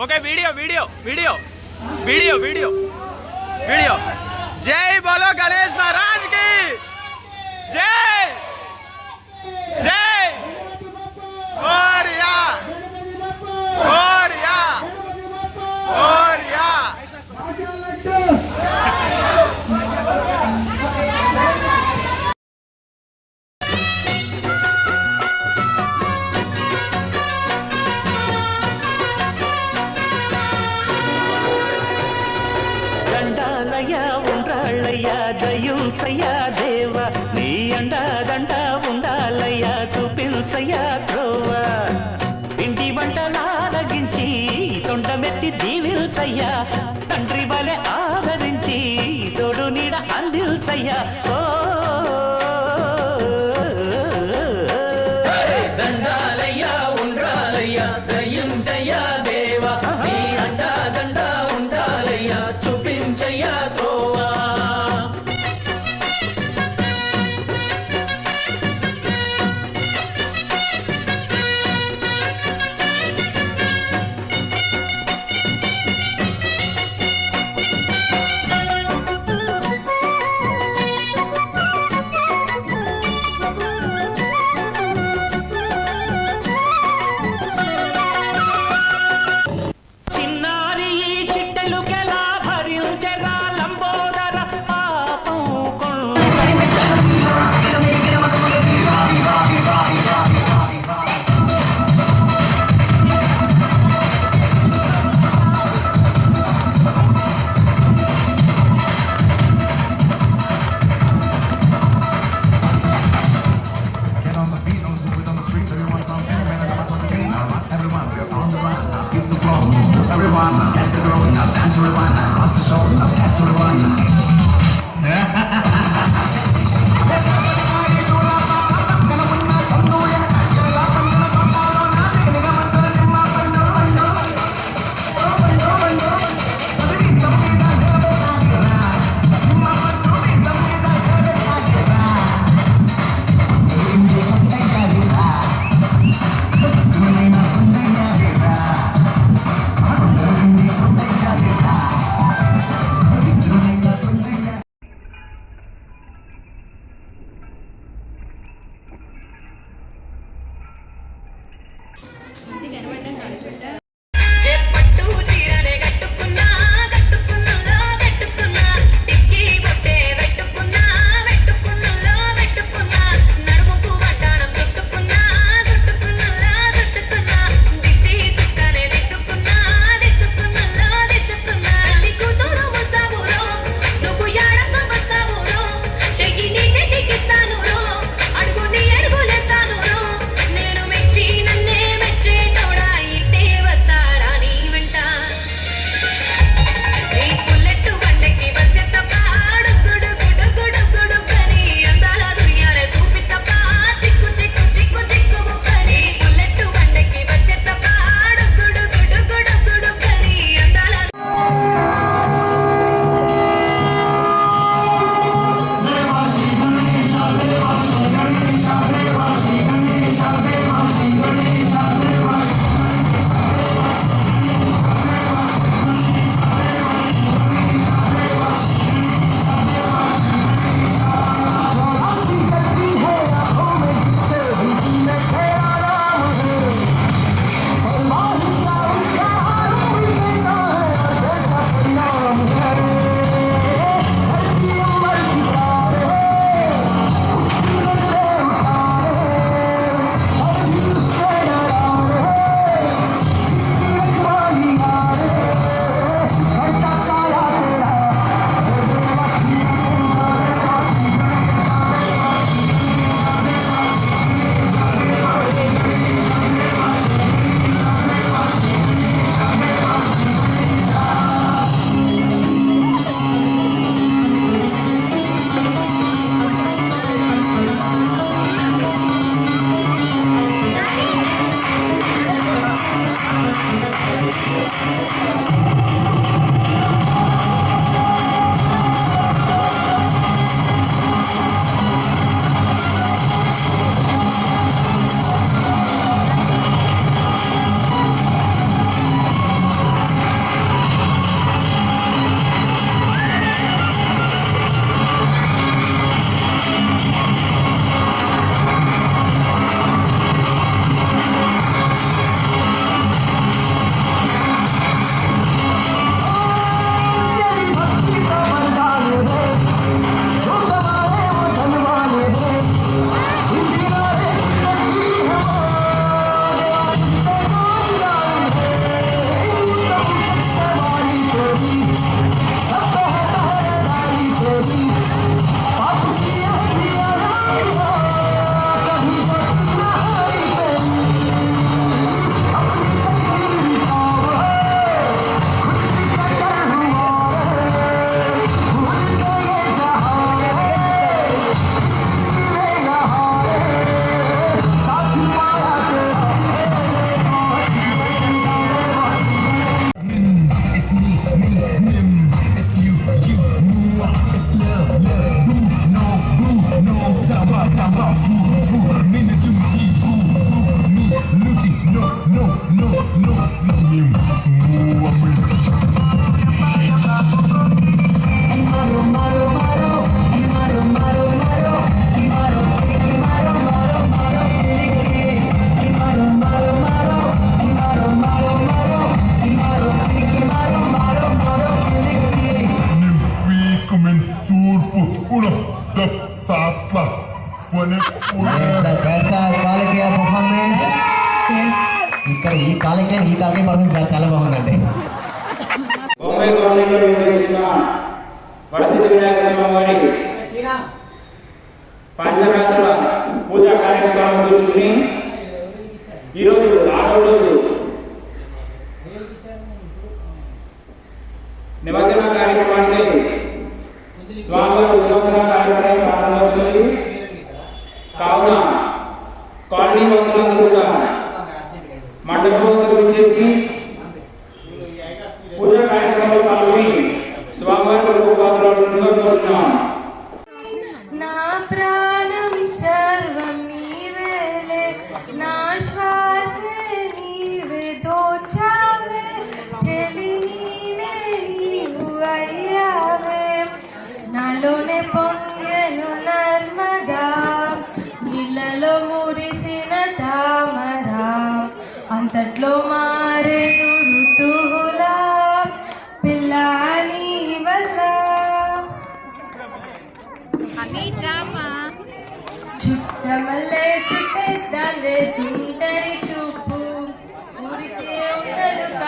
Okay video video video video video video जय बोलो गणेश महाराज की। जय जय। और या और या, और ఇక్కడ ఈ కాలకీయ ఈ కాలకీయ పర్ఫార్మెన్స్ చాలా బాగుందండి. బొంబాయి కాలనీలో వేసిన వరసిద్ధి వినాయక స్వామి వారికి పంచరాత్రుల పూజా కార్యక్రమం కూర్చుని ఈరోజు ఆరో రోజు నిమజ్జన కార్యక్రమానికి స్వామివారి ఉపాసన కార్యక్రమం కావున కాలనీ వాసులందరూ కూడా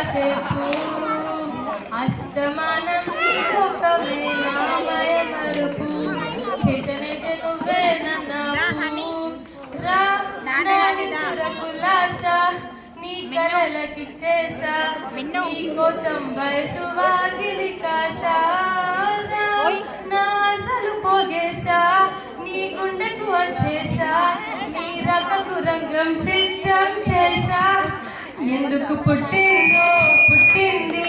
కాసేపు అస్తమానం నీ నామయ మరుపు చేతనైతే నువ్వే నన్నావు రా నా నిద్రకులాస నీ కలలకిచ్చేసా నీ కోసం వయసు వాకిలి కాసా రా, నా అసలు పోగేసా నీ గుండెకు వచ్చేసా నీ రకకు రంగం సిద్ధం ఎందుకు పుట్టిందో పుట్టింది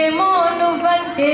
ఏమో నువ్వంటే